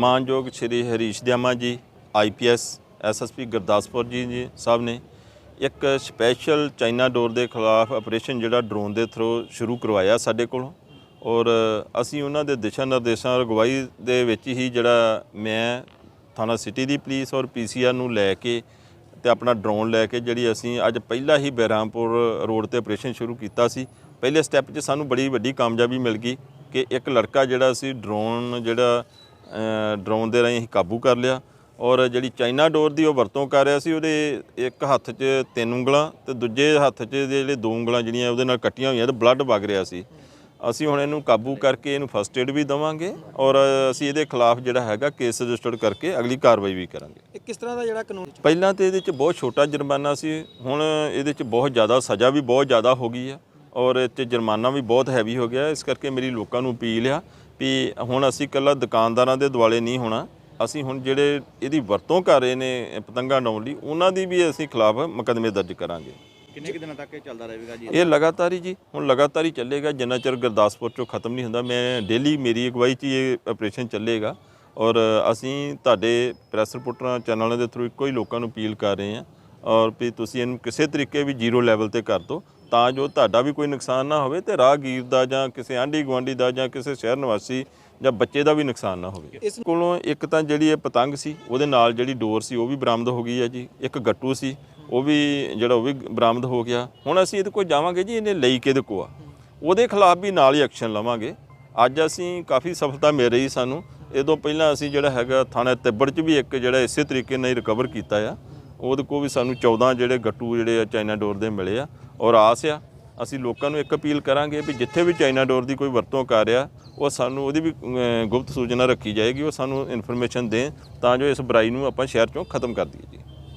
ਮਾਨਯੋਗ ਸ਼੍ਰੀ ਹਰੀਸ਼ ਦਿਆਮਾ ਜੀ IPS SSP Gurdaspur ਜੀ ਜੀ ਸਾਹਿਬ ਨੇ ਇੱਕ ਸਪੈਸ਼ਲ ਚਾਈਨਾ ਡੋਰ ਦੇ ਖਿਲਾਫ ਆਪਰੇਸ਼ਨ ਜਿਹੜਾ ਡਰੋਨ ਦੇ ਥਰੂ ਸ਼ੁਰੂ ਕਰਵਾਇਆ ਸਾਡੇ ਕੋਲੋਂ। ਔਰ ਅਸੀਂ ਉਹਨਾਂ ਦੇ ਦਿਸ਼ਾ ਨਿਰਦੇਸ਼ਾਂ ਅਗਵਾਈ ਦੇ ਵਿੱਚ ਹੀ ਜਿਹੜਾ ਮੈਂ ਥਾਣਾ ਸਿਟੀ ਦੀ ਪੁਲਿਸ ਔਰ ਪੀਸੀਆਰ ਨੂੰ ਲੈ ਕੇ ਤੇ ਆਪਣਾ ਡਰੋਨ ਲੈ ਕੇ ਜਿਹੜੀ ਅਸੀਂ ਅੱਜ ਪਹਿਲਾਂ ਹੀ ਬਹਿਰਾਮਪੁਰ ਰੋਡ ਤੇ ਆਪਰੇਸ਼ਨ ਸ਼ੁਰੂ ਕੀਤਾ ਸੀ, ਪਹਿਲੇ ਸਟੈਪ 'ਚ ਸਾਨੂੰ ਬੜੀ ਵੱਡੀ ਕਾਮਯਾਬੀ ਮਿਲ ਗਈ ਕਿ ਇੱਕ ਲੜਕਾ ਜਿਹੜਾ ਸੀ, ਡਰੋਨ ਜਿਹੜਾ ਡਰੋਨ ਦੇ ਰਾਹੀਂ ਅਸੀਂ ਕਾਬੂ ਕਰ ਲਿਆ ਔਰ ਜਿਹੜੀ ਚਾਈਨਾ ਡੋਰ ਦੀ ਉਹ ਵਰਤੋਂ ਕਰ ਰਿਹਾ ਸੀ ਉਹਦੇ ਇੱਕ ਹੱਥ 'ਚ ਤਿੰਨ ਉਂਗਲਾਂ ਤੇ ਦੂਜੇ ਹੱਥ 'ਚ ਜਿਹੜੇ ਦੋ ਉਂਗਲਾਂ ਜਿਹੜੀਆਂ ਉਹਦੇ ਨਾਲ ਕੱਟੀਆਂ ਹੋਈਆਂ ਤੇ ਬਲੱਡ ਵਗ ਰਿਹਾ ਸੀ। ਅਸੀਂ ਹੁਣ ਇਹਨੂੰ ਕਾਬੂ ਕਰਕੇ ਇਹਨੂੰ ਫਸਟ ਏਡ ਵੀ ਦਵਾਂਗੇ ਔਰ ਅਸੀਂ ਇਹਦੇ ਖਿਲਾਫ ਜਿਹੜਾ ਹੈਗਾ ਕੇਸ ਰਜਿਸਟਰਡ ਕਰਕੇ ਅਗਲੀ ਕਾਰਵਾਈ ਵੀ ਕਰਾਂਗੇ। ਇਹ ਕਿਸ ਤਰ੍ਹਾਂ ਦਾ ਜਿਹੜਾ ਕਾਨੂੰਨ ਪਹਿਲਾਂ ਤੇ ਇਹਦੇ 'ਚ ਬਹੁਤ ਛੋਟਾ ਜੁਰਮਾਨਾ ਸੀ ਹੁਣ ਇਹਦੇ 'ਚ ਬਹੁਤ ਜ਼ਿਆਦਾ ਸਜ਼ਾ ਵੀ ਬਹੁਤ ਜ਼ਿਆਦਾ ਹੋ ਗਈ ਹੈ ਔਰ 'ਚ ਜੁਰਮਾਨਾ ਵੀ ਬਹੁਤ ਹੈਵੀ ਹੋ ਗਿਆ। ਇਸ ਕਰਕੇ ਮੇਰੀ ਲੋਕਾਂ ਨੂੰ ਅਪੀਲ ਆ ਵੀ ਹੁਣ ਅਸੀਂ ਇਕੱਲਾ ਦੁਕਾਨਦਾਰਾਂ ਦੇ ਦੁਆਲੇ ਨਹੀਂ ਹੋਣਾ। ਅਸੀਂ ਹੁਣ ਜਿਹੜੇ ਇਹਦੀ ਵਰਤੋਂ ਕਰ ਰਹੇ ਨੇ ਪਤੰਗਾ ਉਡਾਉਣ ਲਈ ਉਹਨਾਂ ਦੀ ਵੀ ਅਸੀਂ ਖਿਲਾਫ ਮੁਕੱਦਮੇ ਦਰਜ ਕਰਾਂਗੇ। ਕਿੰਨੇ ਕਿ ਦਿਨਾਂ ਤੱਕ ਇਹ ਚੱਲਦਾ ਰਹੇਗਾ ਜੀ? ਇਹ ਲਗਾਤਾਰ ਹੀ ਜੀ ਹੁਣ ਲਗਾਤਾਰ ਹੀ ਚੱਲੇਗਾ। ਜਿੰਨਾ ਚਿਰ ਗੁਰਦਾਸਪੁਰ ਚੋਂ ਖਤਮ ਨਹੀਂ ਹੁੰਦਾ ਮੈਂ ਡੇਲੀ ਮੇਰੀ ਅਗਵਾਈ 'ਚ ਇਹ ਆਪਰੇਸ਼ਨ ਚੱਲੇਗਾ। ਔਰ ਅਸੀਂ ਤੁਹਾਡੇ ਪ੍ਰੈਸ ਰਿਪੋਰਟਰਾਂ ਚੈਨਲਾਂ ਦੇ ਥਰੂ ਇੱਕੋ ਹੀ ਲੋਕਾਂ ਨੂੰ ਅਪੀਲ ਕਰ ਰਹੇ ਹਾਂ। ਔਰ ਵੀ ਤੁਸੀਂ ਇਹਨੂੰ ਕਿਸੇ ਤਰੀਕੇ ਵੀ ਜ਼ੀਰੋ ਲੈਵਲ ਤੇ ਕਰ ਦਿਓ। ਤਾਂ ਜੋ ਤੁਹਾਡਾ ਵੀ ਕੋਈ ਨੁਕਸਾਨ ਨਾ ਹੋਵੇ ਤੇ ਰਾਹਗੀਰ ਦਾ ਜਾਂ ਕਿਸੇ ਆਂਢੀ ਗੁਆਂਢੀ ਦਾ ਜਾਂ ਕਿਸੇ ਸ਼ਹਿਰ ਨਿਵਾਸੀ ਜਾਂ ਬੱਚੇ ਦਾ ਵੀ ਨੁਕਸਾਨ ਨਾ ਹੋਵੇ। ਇਸ ਕੋਲੋਂ ਇੱਕ ਤਾਂ ਜਿਹੜੀ ਇਹ ਪਤੰਗ ਸੀ, ਉਹਦੇ ਨਾਲ ਜਿਹੜੀ ਡੋਰ ਸੀ, ਉਹ ਵੀ ਬਰਾਮਦ ਹੋ ਗਈ ਹੈ ਜੀ। ਇੱਕ ਗੱਟੂ ਸੀ, ਉਹ ਵੀ ਜਿਹੜਾ ਉਹ ਵੀ ਬਰਾਮਦ ਹੋ ਗਿਆ। ਹੁਣ ਅਸੀਂ ਇਹਦੇ ਕੋਲ ਜਾਵਾਂਗੇ ਜੀ, ਇਹਨੇ ਲਈ ਕਿਹਦੇ ਕੋ ਆ? ਉਹਦੇ ਖਿਲਾਫ ਵੀ ਨਾਲ ਹੀ ਐਕਸ਼ਨ ਲਵਾਂਗੇ। ਅੱਜ ਅਸੀਂ ਕਾਫੀ ਸਫਲਤਾ ਮਿਲ ਰਹੀ ਸਾਨੂੰ। ਇਹ ਤੋਂ ਪਹਿਲਾਂ ਅਸੀਂ ਜਿਹੜਾ ਹੈਗਾ ਥਾਣਾ ਤਿੱਬੜ 'ਚ ਵੀ ਇੱਕ ਜਿਹੜਾ ਇਸੇ ਤਰੀਕੇ ਨਾਲ ਰਿਕਵਰ ਕੀਤਾ ਆ। ਉਹਦੇ ਕੋਲ ਵੀ ਸਾਨੂੰ 14 ਜਿਹੜੇ ਗੱਟੂ ਜਿਹੜੇ ਆ ਚਾਈਨਾ ਡੋਰ ਦੇ ਮਿਲੇ ਆ। ਔਰ ਆਸ ਆ, ਅਸੀਂ ਲੋਕਾਂ ਨੂੰ ਇੱਕ ਅਪੀਲ ਕਰਾਂਗੇ ਵੀ ਜਿੱਥੇ ਵੀ ਚਾਈਨਾ ਡੋਰ ਦੀ ਕੋਈ ਵਰਤੋਂ ਕਰ ਰਿਹਾ, ਉਹ ਸਾਨੂੰ ਉਹਦੀ ਵੀ ਗੁਪਤ ਸੂਚਨਾ ਰੱਖੀ ਜਾਏਗੀ, ਉਹ ਸਾਨੂੰ ਇਨਫੋਰਮੇਸ਼ਨ ਦੇਣ, ਤਾਂ ਜੋ ਇਸ ਬੁਰਾਈ ਨੂੰ ਆਪਾਂ ਸ਼ਹਿਰ ਚੋਂ ਖਤਮ ਕਰ ਦਈਏ ਜੀ।